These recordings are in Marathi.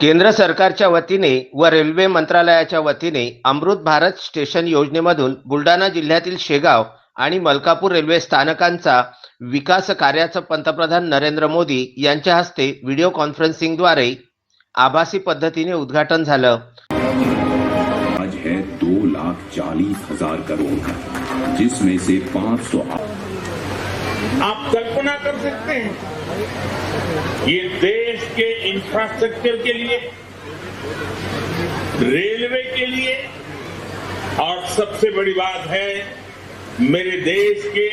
केंद्र सरकारच्या वतीने व रेल्वे मंत्रालयाच्या वतीने अमृत भारत स्टेशन योजनेमधून बुलढाणा जिल्ह्यातील शेगाव आणि मलकापूर रेल्वे स्थानकांचा विकास कार्याचं पंतप्रधान नरेंद्र मोदी यांच्या हस्ते व्हिडिओ कॉन्फरन्सिंगद्वारे आभासी पद्धतीने उद्घाटन झालं. आज है दो लाख चालीस हजार करोड़ जिसमें से पाँच सौ आप कल्पना कर सकते हैं। ये देश के इंफ्रास्ट्रक्चर के लिए रेलवे के लिए, और सबसे बड़ी बात है, मेरे देश के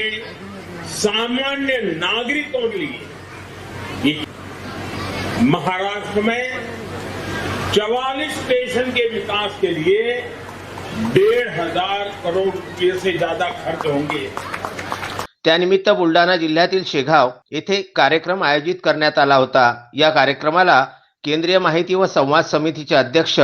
सामान्य नागरिकों के लिए महाराष्ट्र में चवालीस स्टेशन के विकास के लिए डेढ़ हज़ार करोड़ रुपये से ज़्यादा खर्च होंगे। त्यानिमित्त बुलढाणा जिल्ह्यातील शेगाव येथे कार्यक्रम आयोजित करण्यात आला होता. या कार्यक्रमाला केंद्रीय माहिती व संवाद समितीचे अध्यक्ष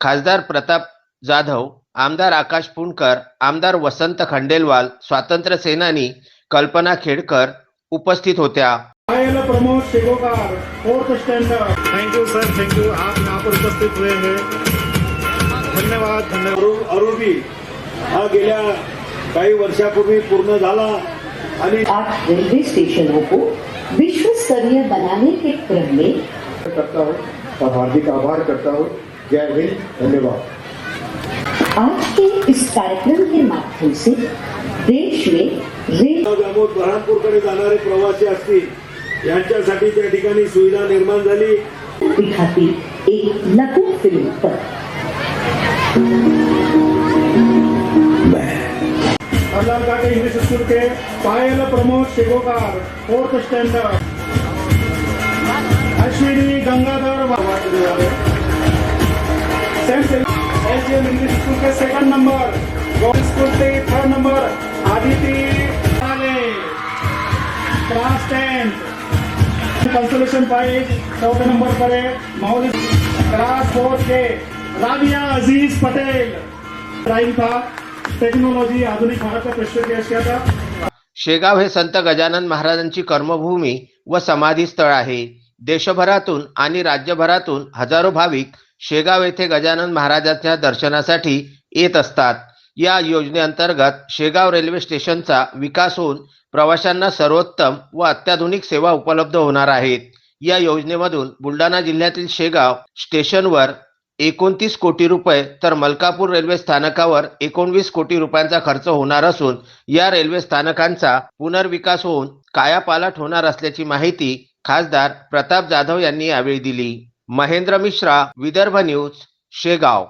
खासदार प्रताप जाधव आमदार आकाश पुणकर आमदार वसंत खंडेलवाल स्वातंत्र्य सेनानी कल्पना खेडकर उपस्थित होत्या. Pramod Shegokar fourth standard. Thank you sir thank you आप यहाँ पर उपस्थित हुए हैं। धन्यवाद धन्यवाद। अरुण अरुणी हा गेल्या काही वर्षापूर्वी पूर्ण झाला. आठ रेलवे स्टेशनों को विश्व स्तरीय बनाने के क्रम में करता हूँ और हार्दिक आभार करता हूँ। जय हिंद धन्यवाद। आज के इस कार्यक्रम के माध्यम से देश में रेल दामोद बऱ्हाणपूरकडे जाणारे प्रवासी असतील यांच्यासाठी त्या ठिकाणी सुविधा निर्माण झाली. दिखाती एक लघु फ़िल्म पर कल्याणघाट इंग्लिश स्कूल के Payal Pramod Shegokar fourth standard Ashwini Gangadhar SDM English school के सेकंड नंबर गवर्नमेंट स्कूल के third number Aditi class tenth consolation prize चौथे नंबर पर है महोदय क्लास फोर्थ के राबिया अज़ीज़ पटेल। ड्राइंग था। टेक्नॉलॉजी आधुनिक भारत का प्रश्न पेश किया था? शेगाव हे संत गजानन महाराजांची कर्मभूमी व समाधी स्थळ आहे. देशभरातून आणि राज्यभरातून हजारो भाविक शेगाव येथे गजानन महाराजांच्या दर्शनासाठी येत असतात. या योजनेअंतर्गत शेगाव रेल्वे स्टेशनचा विकास होऊन प्रवाशांना सर्वोत्तम व अत्याधुनिक सेवा उपलब्ध होणार आहेत. या योजनेमधून बुलढाणा जिल्ह्यातील शेगाव स्टेशनवर एकोणतीस कोटी रुपये तर मलकापूर रेल्वे स्थानकावर एकोणवीस कोटी रुपयांचा खर्च होणार असून या रेल्वे स्थानकांचा पुनर्विकास होऊन कायापालट होणार असल्याची माहिती खासदार प्रताप जाधव यांनी यावेळी दिली. महेंद्र मिश्रा विदर्भ न्यूज शेगाव.